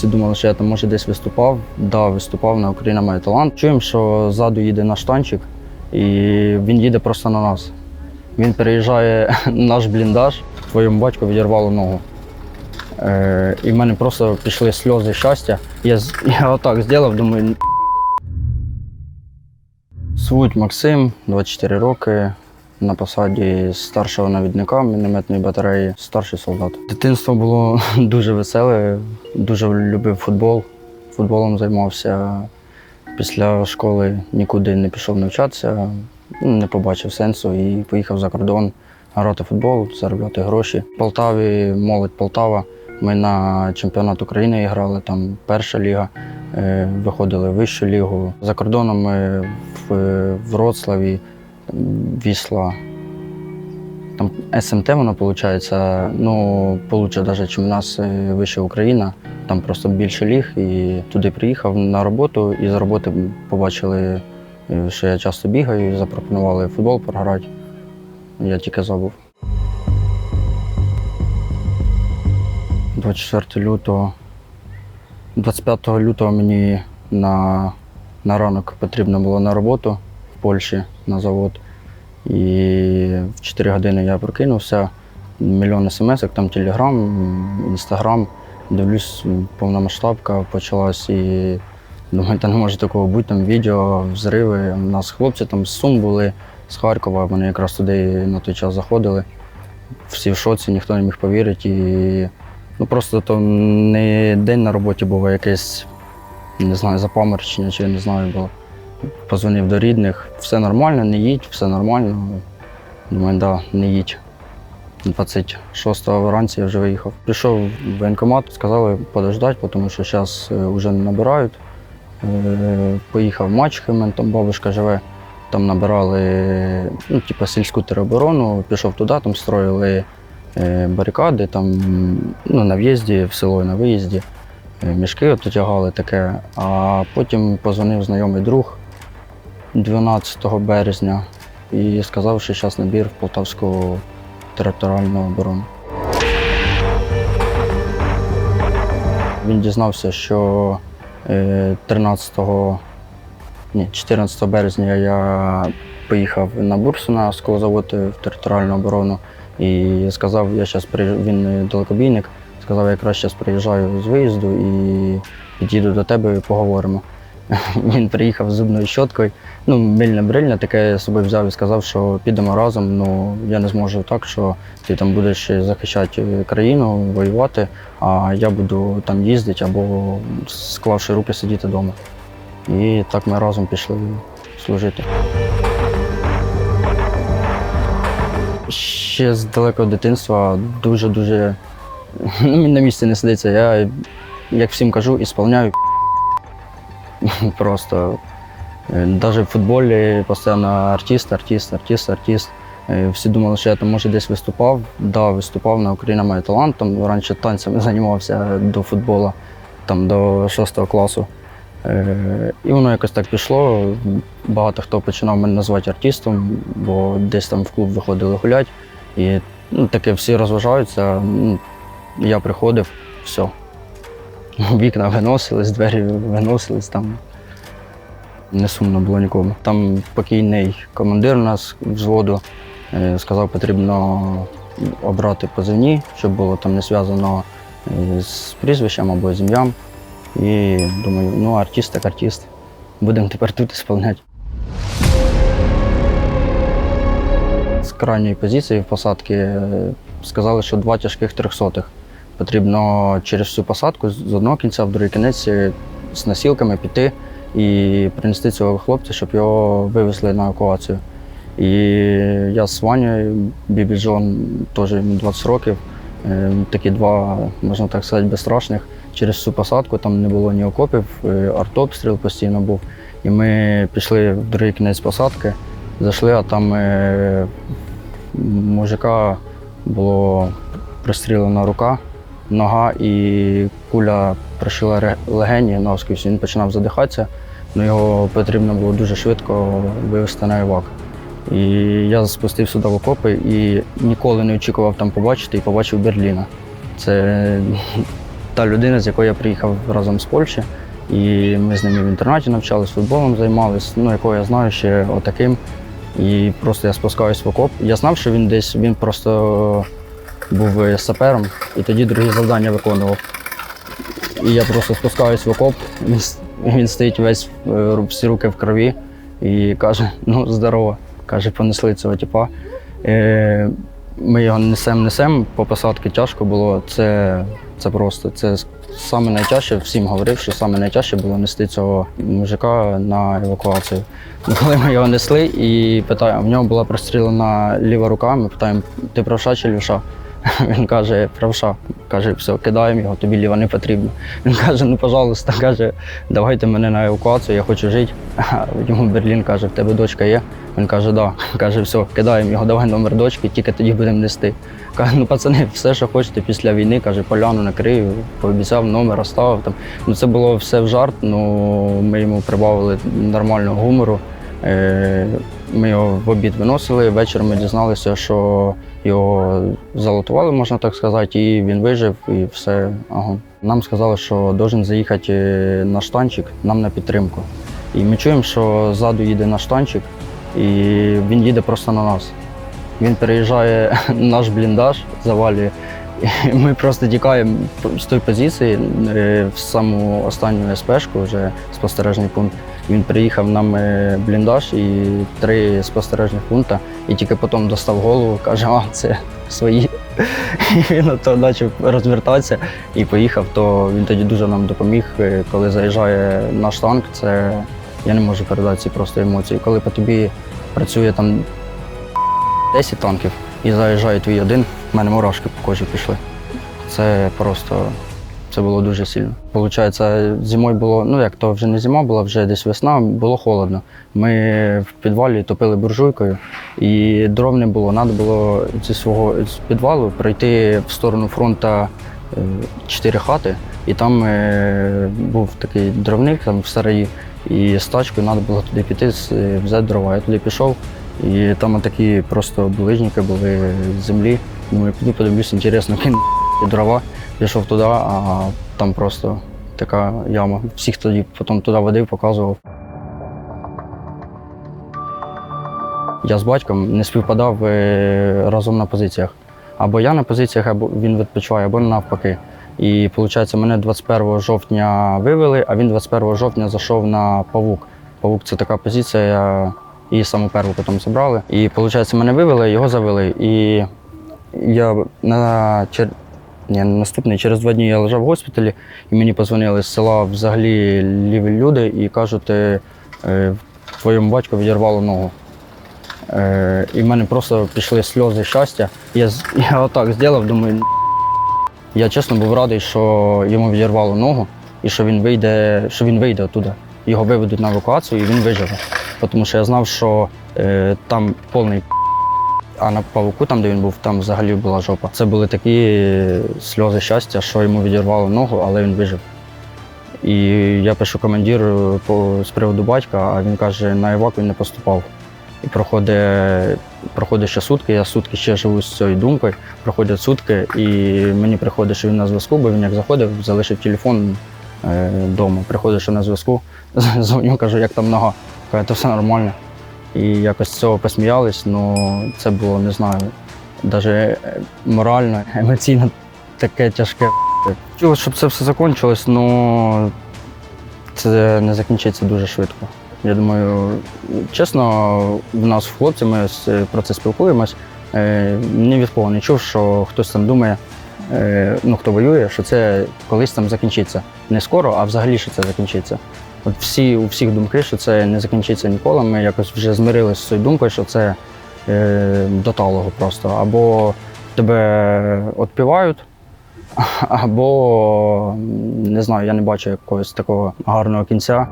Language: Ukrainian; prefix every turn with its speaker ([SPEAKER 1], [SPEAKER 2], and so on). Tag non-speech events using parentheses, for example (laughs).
[SPEAKER 1] Всі думали, що я там може десь виступав. Да, виступав на Україна має талант. Чуємо, що ззаду їде наш танчик, і він їде просто на нас. Він переїжджає (laughs) наш бліндаж, твоєму батьку відірвало ногу. Е, і в мене просто пішли сльози щастя. Я, (laughs) я отак зробив, думаю. «Н***». Звуть Максим, 24 роки. На посаді старшого навідника мінометної батареї, старший солдат. Дитинство було (laughs) дуже веселе, дуже любив футбол. Футболом займався. Після школи нікуди не пішов навчатися, не побачив сенсу і поїхав за кордон грати футбол, заробляти гроші. В Полтаві, молодь Полтава. Ми на чемпіонат України грали, там перша ліга, е, виходили в вищу лігу. За кордоном ми в Вроцлаві, Вісла. Там СМТ воно виходить, ну, получше навіть, ніж у нас е, вища Україна. Там просто більше ліг і туди приїхав на роботу, і з роботи побачили, е, що я часто бігаю, і запропонували футбол програти. Я тільки забув. 24 лютого. 25 лютого мені на, на ранок потрібно було на роботу в Польщі на завод. І в 4 години я прокинувся, мільйон смс, там телеграм, інстаграм. Дивлюсь, повномасштабка почалась і думаю, та не може такого бути, там відео, взриви. У нас хлопці там з Сум були, з Харкова, вони якраз туди на той час заходили. Всі в шоці, ніхто не міг повірити. І ну, просто то не день на роботі був, а якесь, не знаю, запаморочення, чи не знаю, було. Позвонив до рідних, все нормально, не їдь, все нормально. Думаю, да, не їдь. 26-го вранці я вже виїхав. Прийшов в воєнкомат, сказали подождати, тому що зараз вже не набирають. Е, Поїхав в Мачхи, мене там бабушка живе. Там набирали ну, типу, сільську тероборону, пішов туди, там строїли е, барикади, там ну, на в'їзді, в село на виїзді. Е, Мішки от тягали таке. А потім позвонив знайомий друг 12 березня і сказав, що зараз набір в Полтавську територіальну оборону. Він дізнався, що е, 13 ні, 14 березня я поїхав на бурсу на склозавод в територіальну оборону і сказав, я зараз він далекобійник, сказав, я краще приїжджаю з виїзду і під'їду до тебе і поговоримо. (laughs) Він приїхав з зубною щоткою. Ну, мильне брильне, таке я з собою взяв і сказав, що підемо разом. Ну я не зможу так, що ти там будеш захищати країну, воювати, а я буду там їздити або склавши руки сидіти вдома. І так ми разом пішли служити. Ще з далекого дитинства дуже-дуже (laughs) ну, на місці не сидиться. Я, як всім кажу, ісполняю (laughs) просто. Навіть в футболі постійно артист, артист, артист, артист. Е, Всі думали, що я там може десь виступав. Да, виступав на Україна має талант. Там раніше танцями (laughs) займався до футболу, там до 6 класу. Е, І воно якось так пішло. Багато хто починав мене називати артистом, бо десь там в клуб виходили гулять. І ну, таке всі розважаються. Ну, Я приходив, все. Вікна виносились, двері виносились там. Не сумно було нікому. Там покійний командир у нас взводу е, сказав, потрібно обрати позивні, щоб було там не зв'язано е, з прізвищем або з ім'ям. І думаю, ну артист так артист. Будемо тепер тут ісполняти. З крайньої позиції в посадки е, сказали, що два тяжких трьохсотих. Потрібно через всю посадку з одного кінця в другий кінець е, з носілками піти і принести цього хлопця, щоб його вивезли на евакуацію. І я з Ванею, Бібі Джон, теж йому 20 років. Е, Такі два, можна так сказати, безстрашних. Через всю посадку там не було ні окопів, е, артобстріл постійно був. І ми пішли в другий кінець посадки, зайшли, а там мужика було пристрілена рука, нога, і куля прошила легені навскрізь, він починав задихатися. Ну, його потрібно було дуже швидко вивезти на евак. І я спустив сюди в окопи і ніколи не очікував там побачити і побачив Берліна. Це (laughs) та людина, з якою я приїхав разом з Польщі. І ми з ними в інтернаті навчалися, футболом займалися, ну, якого я знаю ще отаким. І просто я спускаюсь в окоп. Я знав, що він десь він просто був сапером, і тоді другі завдання виконував. І я просто спускаюсь в окоп, він, стоїть весь е, всі руки в крові і каже: ну, здорово. Каже, понесли цього типа. Е, ми його несемо, несемо, по посадці тяжко було. Це, це просто це саме найтяжче, всім говорив, що саме найтяжче було нести цього мужика на евакуацію. Коли ми його несли і питаємо, в нього була прострілена ліва рука, ми питаємо, ти правша чи лівша? (laughs) Він каже, правша. Каже, все, кидаємо його, тобі ліва не потрібна. Він каже, ну пожалуйста, каже, давайте мене на евакуацію, я хочу жити. А (laughs) йому Берлін каже, в тебе дочка є? Він каже, да. (laughs) Каже, все, кидаємо його, давай номер дочки, тільки тоді будемо нести. Каже, ну пацани, все, що хочете після війни, каже, поляну накрию, пообіцяв, номер оставив. Там. Ну, це було все в жарт, ну ми йому прибавили нормального гумору. Е, Ми його в обід виносили. Ввечері ми дізналися, що його залотували, можна так сказати, і він вижив, і все. Ага. Нам сказали, що должен заїхати на штанчик, нам на підтримку. І ми чуємо, що ззаду їде наш танчик, і він їде просто на нас. Він переїжджає (laughs) наш бліндаж, завалює. І (laughs) ми просто тікаємо з тої позиції е, в саму останню СПшку, вже спостережний пункт. Він приїхав нам е, бліндаж і три спостережних пункти, і тільки потім достав голову, каже, а це свої. (laughs) І він то почав розвертатися і поїхав. То він тоді дуже нам допоміг. Е, Коли заїжджає наш танк, це я не можу передати ці просто емоції. Коли по тобі працює там 10 танків і заїжджає твій один, в мене мурашки по кожі пішли. Це просто це було дуже сильно. Получається, зимою було, ну як то вже не зима була, вже десь весна, було холодно. Ми в підвалі топили буржуйкою, і дров не було. Треба було зі свого з підвалу пройти в сторону фронту е, чотири хати, і там е, був такий дровник там в сараї, і з тачкою треба було туди піти, взяти дрова. Я туди пішов, і там такі просто булижники були з землі. Думаю, піду подивлюсь, інтересно, (laughs) кину дрова. Пішов туди, а там просто така яма. Всіх тоді потім туди водив, показував. Я з батьком не співпадав е, разом на позиціях. Або я на позиціях, або він відпочиває, або навпаки. І виходить, мене 21 жовтня вивели, а він 21 жовтня зайшов на павук. Павук це така позиція, її саму першу потім забрали. І виходить, мене вивели, його завели. І я на на наступний через два дні я лежав в госпіталі, і мені позвонили з села взагалі ліві люди і кажуть, е, е, твоєму батьку відірвало ногу. Е, і в мене просто пішли сльози щастя. Я, (laughs) я отак зробив, думаю, я чесно був радий, що йому відірвало ногу і що він вийде, що він вийде оттуда. Його виведуть на евакуацію і він виживе. Тому що я знав, що е, там повний а на павуку, там, де він був, там взагалі була жопа. Це були такі е, сльози щастя, що йому відірвало ногу, але він вижив. І я пишу командиру з приводу батька, а він каже, на евак він не поступав. І проходить, проходить ще сутки, я сутки ще живу з цією думкою. Проходять сутки, і мені приходить, що він на зв'язку, бо він як заходив, залишив телефон вдома. Приходить, що на зв'язку, (laughs) дзвоню, кажу, як там нога. Каже, то все нормально. І якось з цього посміялись, ну це було, не знаю, навіть морально, (laughs) емоційно таке тяжке. Хотілося, щоб це все закінчилось, ну це не закінчиться дуже швидко. Я думаю, чесно, в нас в хлопці ми про це спілкуємось. Е, Ні від кого не чув, що хтось там думає, е, ну хто воює, що це колись там закінчиться. Не скоро, а взагалі що це закінчиться. От всі, у всіх думки, що це не закінчиться ніколи. Ми якось вже змирилися з цією думкою, що це е, до талого просто. Або тебе відпівають, (laughs) або не знаю, я не бачу якогось такого гарного кінця.